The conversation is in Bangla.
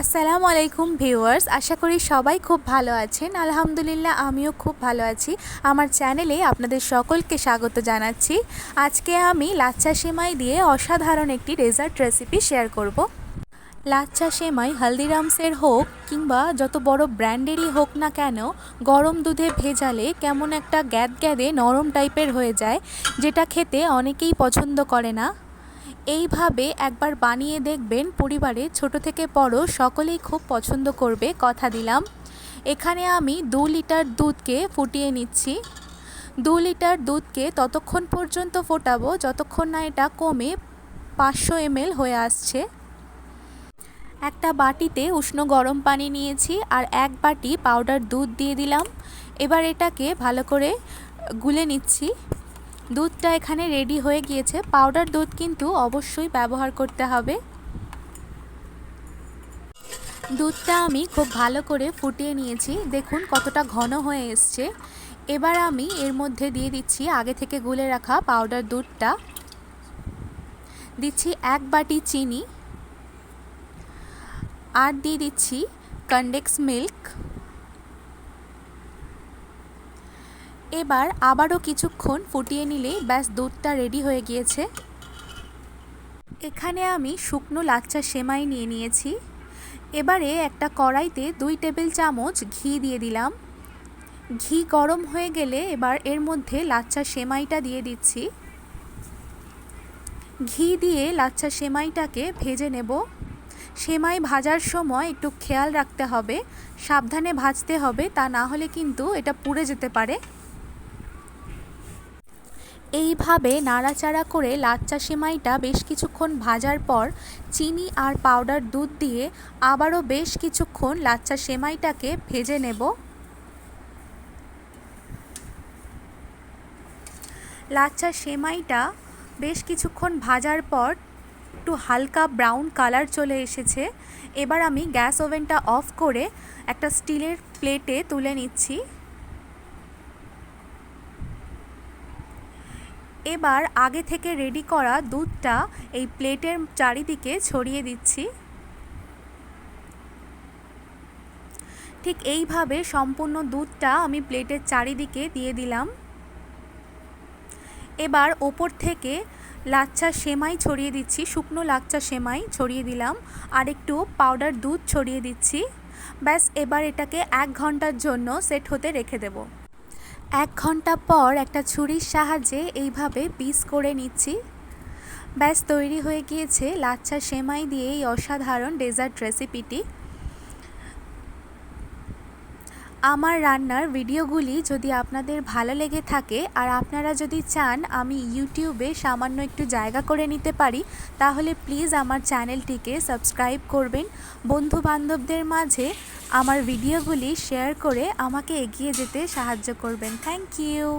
আসসালামু আলাইকুম ভিউয়ার্স, আশা করি সবাই খুব ভালো আছেন। আলহামদুলিল্লাহ, আমিও খুব ভালো আছি। আমার চ্যানেলে আপনাদের সকলকে স্বাগত জানাচ্ছি। আজকে আমি লাচ্চা সেমাই দিয়ে অসাধারণ একটি ডেজার্ট রেসিপি শেয়ার করব। লাচ্চা সেমাই হালদিরামসের হোক কিংবা যত বড় ব্র্যান্ডেরই হোক না কেন, গরম দুধে ভেজালে কেমন একটা গ্যাদ গ্যাদে নরম টাইপের হয়ে যায়, যেটা খেতে অনেকেই পছন্দ করে না। এইভাবে একবার বানিয়ে দেখবেন পরিবারে ছোট থেকে বড় সকলেই খুব পছন্দ করবে, কথা দিলাম। এখানে আমি দু লিটার দুধকে ফুটিয়ে নিচ্ছি। দু লিটার দুধকে ততক্ষণ পর্যন্ত ফোটাবো যতক্ষণ না এটা কমে পাঁচশো এমএল হয়ে আসছে। একটা বাটিতে উষ্ণ গরম পানি নিয়েছি আর এক বাটি পাউডার দুধ দিয়ে দিলাম। এবার এটাকে ভালো করে গুলে নিচ্ছি। দুধটা এখানে রেডি হয়ে গিয়েছে। পাউডার দুধ কিন্তু অবশ্যই ব্যবহার করতে হবে। দুধটা আমি খুব ভালো করে ফুটিয়ে নিয়েছি। দেখুন কতটা ঘন হয়ে এসছে। এবার আমি এর মধ্যে দিয়ে দিচ্ছি আগে থেকে গুলে রাখা পাউডার দুধটা। দিচ্ছি এক বাটি চিনি। আর দিয়ে দিচ্ছি কন্ডেক্স মিল্ক এবার আবারও কিছুক্ষণ ফুটিয়ে নিলেই ব্যাস দুধটা রেডি হয়ে গিয়েছে। এখানে আমি শুকনো লাচ্চা সেমাই নিয়ে নিয়েছি। এবারে একটা কড়াইতে দুই টেবিল চামচ ঘি দিয়ে দিলাম। ঘি গরম হয়ে গেলে এবার এর মধ্যে লাচ্চা সেমাইটা দিয়ে দিচ্ছি। ঘি দিয়ে লাচ্চা সেমাইটাকে ভেজে নেব। সেমাই ভাজার সময় একটু খেয়াল রাখতে হবে। সাবধানে ভাজতে হবে, তা না হলে কিন্তু এটা পুড়ে যেতে পারে। এইভাবে নাড়াচাড়া করে লাচ্চা সেমাইটা বেশ কিছুক্ষণ ভাজার পর চিনি আর পাউডার দুধ দিয়ে আবারও বেশ কিছুক্ষণ লাচ্চা সেমাইটাকে ভেজে নেব। লাচ্চা সেমাইটা বেশ কিছুক্ষণ ভাজার পর একটু হালকা ব্রাউন কালার চলে এসেছে। এবার আমি গ্যাস ওভেনটা অফ করে একটা স্টিলের প্লেটে তুলে নিচ্ছি। এবার আগে থেকে রেডি করা দুধটা এই প্লেটের চারিদিকে ছড়িয়ে দিচ্ছি। ঠিক এইভাবে সম্পূর্ণ দুধটা আমি প্লেটের চারিদিকে দিয়ে দিলাম। এবার ওপর থেকে লাচ্চা সেমাই ছড়িয়ে দিচ্ছি, শুকনো লাচ্চা সেমাই ছড়িয়ে দিলাম আর একটু পাউডার দুধ ছড়িয়ে দিচ্ছি। ব্যাস, এবার এটাকে এক ঘণ্টার জন্য সেট হতে রেখে দেবো। এক ঘণ্টা পর একটা ছুরির সাহায্যে এইভাবে পিস করে নিচ্ছি। ব্যাস, তৈরি হয়ে গিয়েছে লাচ্ছা সেমাই দিয়ে এই অসাধারণ ডেজার্ট রেসিপিটি। আমার রান্নার ভিডিওগুলি যদি আপনাদের ভালো লেগে থাকে আর আপনারা যদি চান আমি ইউটিউবে সামান্য একটু জায়গা করে নিতে পারি, তাহলে প্লিজ আমার চ্যানেলটিকে সাবস্ক্রাইব করবেন। বন্ধু বান্ধবদের মাঝে আমার ভিডিওগুলি শেয়ার করে আমাকে এগিয়ে যেতে সাহায্য করবেন। Thank you.